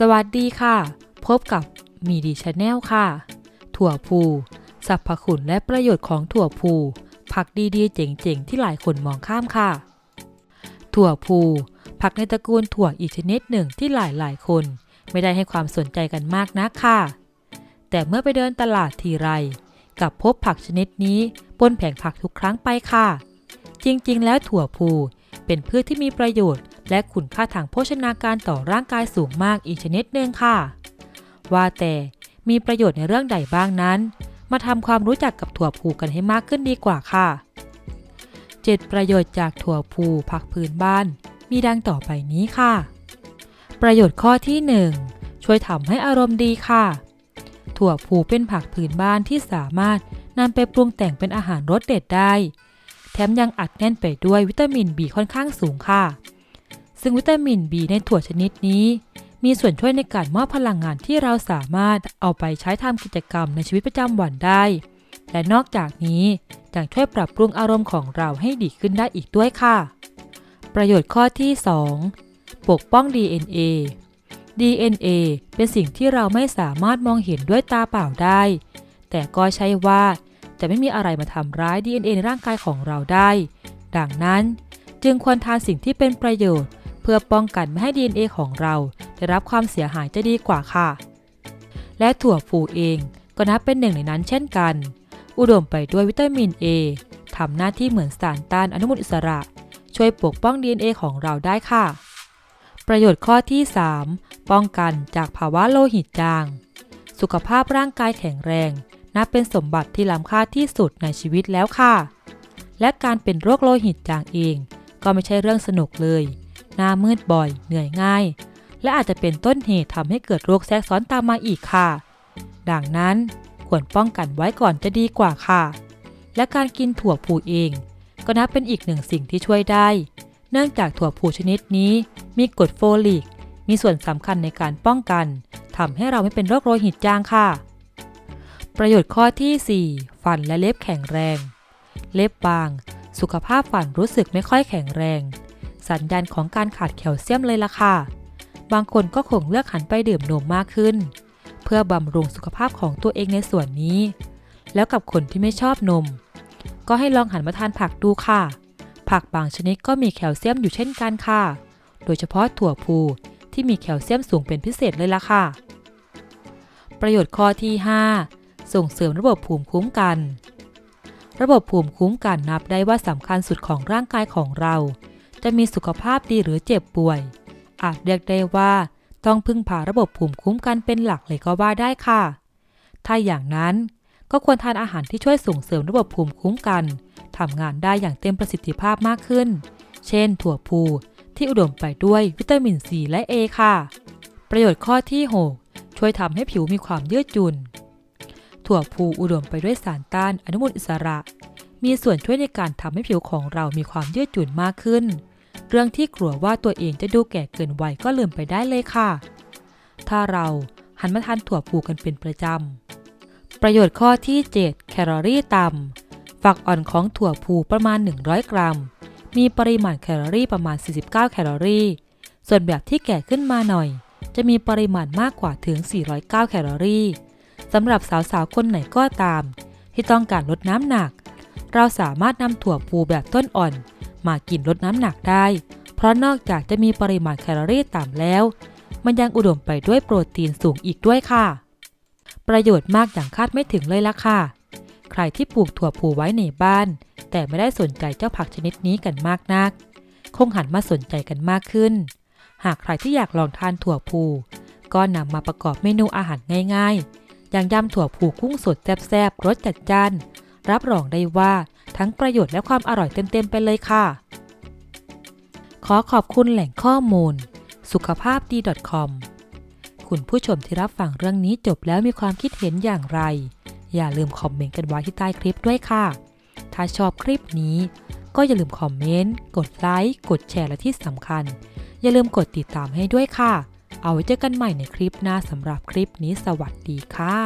สวัสดีค่ะ พบกับมีดีชาแนลค่ะ ถั่วพูสรรพคุณและประโยชน์ของถั่วพูผักดีๆ เจ๋งๆ ที่หลายคนมองข้ามค่ะ ถั่วพูผักในตระกูลถั่วอีกชนิดหนึ่งที่หลายๆ คน ไม่ได้ให้ความสนใจกันมากนักค่ะ แต่เมื่อไปเดินตลาดทีไรกับพบผักชนิดนี้บนแผงผักทุกครั้งไปค่ะ จริงๆ แล้วถั่วพูเป็นพืชที่มีประโยชน์ และคุณค่าทางโภชนาการต่อร่างกายสูงมากอีกชนิดหนึ่งค่ะ ว่าแต่มีประโยชน์ในเรื่องใดบ้างนั้น มาทำความรู้จักกับถั่วพูกันให้มากขึ้นดีกว่าค่ะ 7 ประโยชน์จากถั่วพูผักพื้นบ้าน มีดังต่อไปนี้ค่ะ ประโยชน์ข้อที่ 1 ช่วยทำให้อารมณ์ดีค่ะ ถั่วพูเป็นผักพื้นบ้านที่สามารถนำไปปรุงแต่งเป็นอาหารรสเด็ดได้ แถมยังอัดแน่นไปด้วยวิตามินบีค่อนข้างสูงค่ะ ซึ่งวิตามินบีในถั่วชนิดนี้ มีส่วนช่วยในการมอบพลังงานที่เราสามารถเอาไปใช้ทำกิจกรรมในชีวิตประจำวันได้ และนอกจากนี้ยังช่วยปรับปรุงอารมณ์ของเราให้ดีขึ้นได้อีกด้วยค่ะ ประโยชน์ข้อที่ 2 ปกป้อง DNA DNA เป็นสิ่งที่เราไม่สามารถมองเห็นด้วยตาเปล่าได้ แต่ก็ใช่ว่าจะไม่มีอะไรมาทำร้าย DNA ในร่างกายของเราได้ ดังนั้นจึงควรทานสิ่งที่เป็นประโยชน์ พื่อป้องกันไม่ให้ DNA ของเรา ได้รับความเสียหายจะดีกว่าค่ะ และถั่วฟูเองก็นับเป็นหนึ่งในนั้นเช่นกัน อุดมไปด้วยวิตามิน A ทำหน้าที่เหมือนสารต้านอนุมูลอิสระ ช่วยปกป้อง DNA ของเราได้ค่ะ ประโยชน์ข้อที่ 3 ป้องกันจากภาวะโลหิตจาง สุขภาพร่างกายแข็งแรง นับเป็นสมบัติที่ล้ำค่าที่สุดในชีวิตแล้วค่ะ และการเป็นโรคโลหิตจางเอง ก็ไม่ใช่เรื่องสนุกเลย หน้ามืดบ่อย เหนื่อยง่าย และอาจจะเป็นต้นเหตุทำให้เกิดโรคแทรกซ้อนตามมาอีกค่ะ ดังนั้นควรป้องกันไว้ก่อนจะดีกว่าค่ะ และการกินถั่วผูเอง ก็นับเป็นอีกหนึ่งสิ่งที่ช่วยได้ เนื่องจากถั่วผูชนิดนี้ มีกรดโฟลิก มีส่วนสำคัญในการป้องกันทำให้เราไม่เป็นโรคโลหิตจางค่ะ ประโยชน์ข้อที่ 4 ฟันและเล็บแข็งแรง เล็บบาง สุขภาพฟันรู้สึกไม่ค่อยแข็งแรง สัญญาณของการขาดแคลเซียมเลยล่ะค่ะ บางคนก็คงเลือกหันไปดื่มนมมากขึ้น เพื่อบำรุงสุขภาพของตัวเองในส่วนนี้ แล้วกับคนที่ไม่ชอบนม ก็ให้ลองหันมาทานผักดูค่ะ ผักบางชนิดก็มีแคลเซียมอยู่เช่นกันค่ะ โดยเฉพาะถั่วพูที่มีแคลเซียมสูงเป็นพิเศษเลยล่ะค่ะ ประโยชน์ข้อที่ 5 ส่งเสริมระบบภูมิคุ้มกันระบบภูมิคุ้มกันนับได้ว่าสำคัญสุดของร่างกายของเรา จะมีสุขภาพดีหรือเจ็บป่วย อาจเรียกได้ว่า ต้องพึ่งพาระบบภูมิคุ้มกันเป็นหลักเลยก็ว่าได้ค่ะ ถ้าอย่างนั้นก็ควรทานอาหารที่ช่วยส่งเสริมระบบภูมิคุ้มกันทำงานได้อย่างเต็มประสิทธิภาพมากขึ้น เช่น ถั่วพูที่อุดมไปด้วยวิตามินซีและ A ค่ะ ประโยชน์ข้อที่ 6 ช่วยทำให้ผิวมีความยืดหยุ่น ถั่วพูอุดมไปด้วยสารต้านอนุมูลอิสระ มีส่วนช่วยในการทำให้ผิวของเรามีความยืดหยุ่นมากขึ้น เรื่องที่กลัวว่าตัวเองจะดูแก่เกินวัยก็ลืมไปได้เลยค่ะ ถ้าเราหันมาทานถั่วพูกันเป็นประจำ ประโยชน์ข้อที่ 7 แคลอรี่ต่ำ ฝักอ่อนของถั่วพูประมาณ 100 กรัม มีปริมาณแคลอรี่ประมาณ 49 แคลอรี่ ส่วนแบบที่แก่ขึ้นมาหน่อย จะมีปริมาณมากกว่าถึง 409 แคลอรี่ สำหรับสาวๆ คนไหนก็ตาม ที่ต้องการลดน้ำหนัก เราสามารถนำถั่วพูแบบต้นอ่อน มากินลดน้ำหนักได้ เพราะนอกจากจะมีปริมาณแคลอรี่ต่ำแล้ว มันยังอุดมไปด้วยโปรตีนสูงอีกด้วยค่ะ ประโยชน์มากอย่างคาดไม่ถึงเลยล่ะค่ะ ใครที่ปลูกถั่วพูไว้ในบ้าน แต่ไม่ได้สนใจเจ้าผักชนิดนี้กันมากนัก คงหันมาสนใจกันมากขึ้น หากใครที่อยากลองทานถั่วพูก็นำมาประกอบเมนูอาหารง่ายๆ อย่างยำถั่วพูกุ้งสดแซ่บๆรสจัดจ้าน รับรองได้ว่าทั้งประโยชน์และความอร่อยเต็มๆไปเลยค่ะ ขอขอบคุณแหล่งข้อมูล สุขภาพดี .com คุณผู้ชมที่รับฟังเรื่องนี้จบแล้วมีความคิดเห็นอย่างไร อย่าลืมคอมเมนต์กันไว้ที่ใต้คลิปด้วยค่ะ ถ้าชอบคลิปนี้ ก็อย่าลืมคอมเมนต์ กดไลค์ กดแชร์และที่สำคัญ อย่าลืมกดติดตามให้ด้วยค่ะ เอาไว้เจอกันใหม่ในคลิปหน้าสำหรับคลิปนี้สวัสดีค่ะ